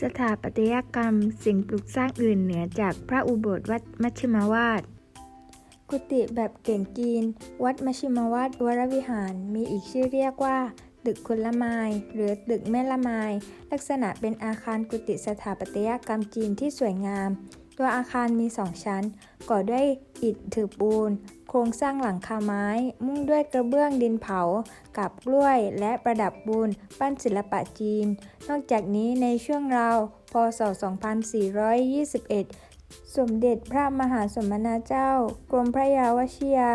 สถาปัตยกรรมสิ่งปลูกสร้างอื่นเหนือจากพระอุโบสถวัดมัชฌิมวาด กุฏิแบบเก่งจีน วัดมัชฌิมวาดวรวิหาร มีอีกชื่อเรียกว่าตึกคนละไมหรือตึกแม่ละไมลักษณะเป็นอาคารกุฏิสถาปัตยกรรมจีนที่สวยงาม ตัวอาคารมีสองชั้น ก่อด้วยอิฐถือปูน โครงสร้างหลังคาไม้ มุ่งด้วยกระเบื้องดินเผา กับกล้วยและประดับปูน ปั้นศิลปะจีน นอกจากนี้ในช่วงราว พศ 2421 สมเด็จพระมหาสมณเจ้า กรมพระยาวชิยา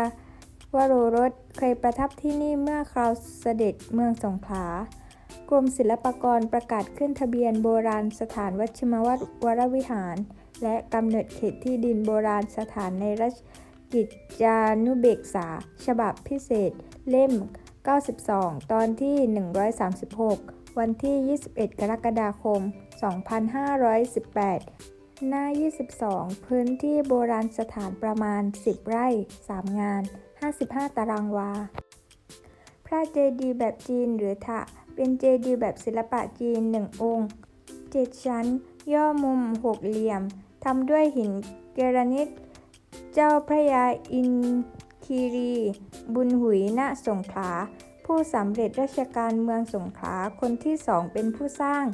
วโรรสเคยประทับที่นี่เมื่อคราวเสด็จเมืองสงขลากรมศิลปากรประกาศขึ้นทะเบียนโบราณสถานวัชิมวัดวรวิหาร และกำเนิดเขตที่ดินโบราณสถานในราชกิจจานุเบกษา ฉบับพิเศษ เล่ม 92 ตอนที่ 136 วันที่ 21 กรกฎาคม 2518 หน้า 22 พื้นที่โบราณสถานประมาณ 10 ไร่ 3 งาน 55 ตารางวา พระเจดีย์แบบจีนหรือถะเป็นเจดีย์แบบศิลปะจีนหนึ่งองค์เจ็ดชั้น ย่อมุมหกเหลี่ยม ทำด้วยหินเกรนิต เจ้าพระยาอินคีรี บุญหุยณสงขลา ผู้สำเร็จราชการเมืองสงขลาคนที่สองเป็นผู้สร้าง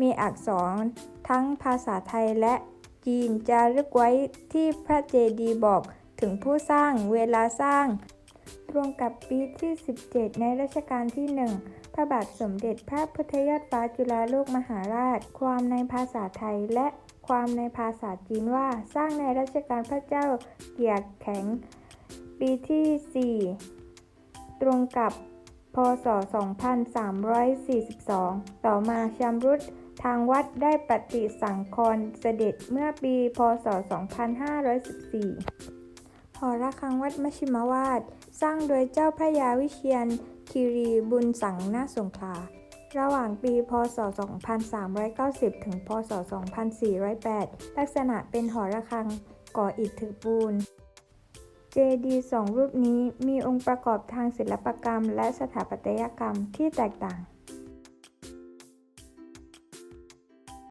มีอักษรทั้งภาษาไทยและจีนจารึกไว้ที่พระเจดีย์บอกถึงผู้สร้างเวลาสร้างตรงกับปีที่ 17 ในรัชกาลที่ 1 พระบาทสมเด็จพระพุทธยอดฟ้าจุฬาโลกมหาราช ความในภาษาไทยและ ความในภาษาจีนว่าสร้างในรัชกาลพระเจ้าเกียรติแข็ง ปีที่ 4 ตรงกับพศ 2342 ต่อมาชำรุดทางวัดได้ปฏิสังขรณ์เสด็จเมื่อปี พศ 2514 หอระฆังวัดมชิมวาด สร้างโดยเจ้าพระยาวิเชียนคีรีบุญสังนาสงขลา ระหว่างปี พศ 2390 ถึง พศ 2408 ลักษณะเป็นหอระฆังก่ออิฐถือปูน เจดีสองรูปนี้มีองค์ประกอบทางศิลปกรรมและสถาปัตยกรรมที่แตกต่าง